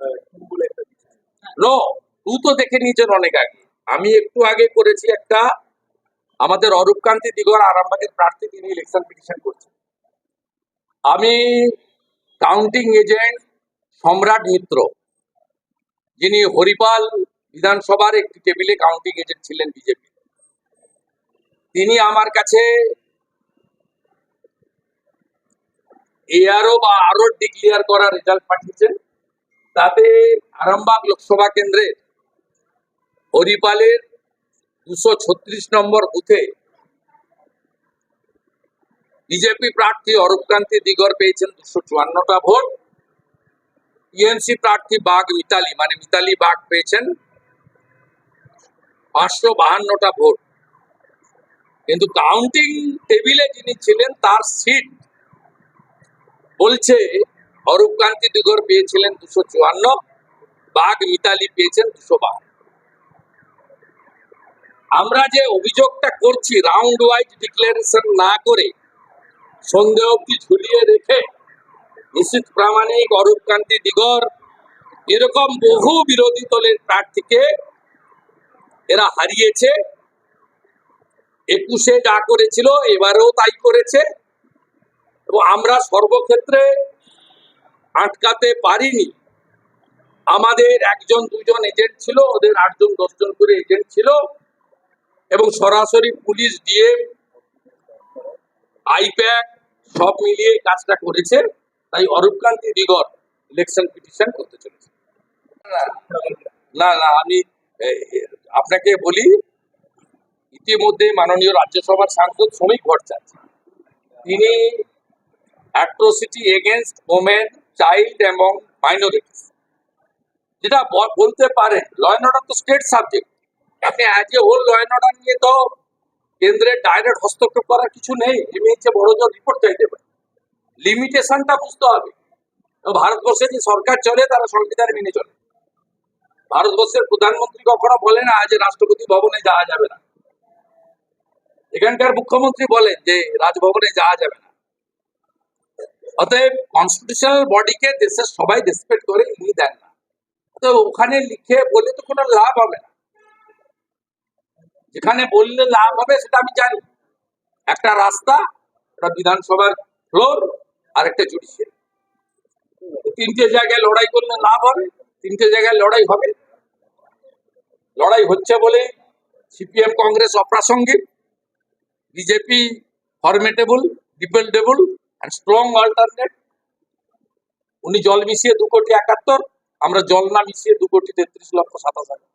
Two two তো দেখে নিয়েছেন অনেক আগে। আমি একটু আগে করেছি একটা, আমাদের অরূপকান্তি দিগর আরামবাগের প্রার্থী, তিনি ইলেকশন পিটিশন করছেন। আমি কাউন্টিং এজেন্ট সম্রাট মিত্র, যিনি হরিপাল বিধানসভার একটি টেবিলে কাউন্টিং এজেন্ট ছিলেন বিজেপি। তিনি আমার কাছে এআরও বা আরও ডিক্লিয়ার করা রেজাল্ট পাঠিয়েছেন। তাতে আরামবাগ লোকসভা কেন্দ্রে হরিপালের দুশো ছত্রিশ নম্বর বুথে বিজেপি প্রার্থী অরূপকান্তি দিগর পেয়েছেন দুশো চুয়ান্নটা ভোট। টিএমসি প্রার্থী বাঘ মিতালি মানে মিতালি বাঘ পেয়েছেন পাঁচশো বাহান্নটা ভোট। কিন্তু কাউন্টিং টেবিলে যিনি ছিলেন, তার সিট বলছে অরূপকান্তি দিগর পেয়েছিলেন দুশো চুয়ান্ন, বাঘ মিতালি পেয়েছেন দুশো আমরা যে অভিযোগটা করছি রাউন্ড ওয়াইজ ডিক্লারেশন না করে সন্দেহ অব্দি ঝুলিয়ে রেখে নিশ্চিত প্রামাণিক অরূপকান্তি দিগর এরকম বহু বিরোধী দলের প্রার্থীকে এরা হারিয়েছে, একুশে যা করেছিল, এবারেও তাই করেছে, এবং আমরা সর্বক্ষেত্রে আটকাতে পারিনি। আমাদের একজন, দুজন এজেন্ট ছিল, ওদের আটজন, দশজন করে এজেন্ট ছিল এবং সরাসরি পুলিশ দিয়ে আইপ্যাক সব মিলিয়ে কাজটা করেছে। তাই অরূপকান্তি দিগর ইলেকশন পিটিশন করতে চলেছে। না না, আমি আপনাকে বলি ইতিমধ্যে মাননীয় রাজ্যসভার সাংসদ শ্রমিক ভট্টাচার্য, তিনি অ্যাট্রোসিটি এগেনস্ট ওমেন চাইল্ড এবং মাইনরিটিস যেটা বলতে পারেন ল অ্যান্ড অর্ডার তো স্টেট সাবজেক্ট আপনি as a whole law and order নিয়ে তো কেন্দ্রের ডাইরেক্ট হস্তক্ষেপ করার কিছু নেই এমনিতে বড় জোর রিপোর্ট চাইতে পারে লিমিটেশনটা বুঝতে হবে। ভারতবর্ষে যে সরকার চলে, তারা সংবিধান মেনে চলে। ভারতবর্ষের প্রধানমন্ত্রী কখনো বলে না যে রাষ্ট্রপতি ভবনে যাওয়া যাবে না। এখানকার মুখ্যমন্ত্রী বলেন যে, রাজভবনে যাওয়া যাবে না। অতএব কনস্টিটিউশনাল বডিকে দেশের সবাই রেসপেক্ট করে, ইনি দেন না। তো ওখানে লিখে বলে তো কোনো লাভ হবে না। যেখানে বললে লাভ হবে সেটা আমি জানি। একটা রাস্তা, একটা বিধানসভার ফ্লোর আর একটা জুডিশিয়ারি তিনটে জায়গায় লড়াই করলে লাভ হবে, তিনটে জায়গায় লড়াই হবে। লড়াই হচ্ছে বলে সিপিএম, কংগ্রেস অপ্রাসঙ্গিক। BJP formidable dependable and strong alternate উনি জল মিশিয়ে দু কোটি একাত্তর, আমরা জল না মিশিয়ে দু কোটি তেত্রিশ লক্ষ সাতাশ হাজার।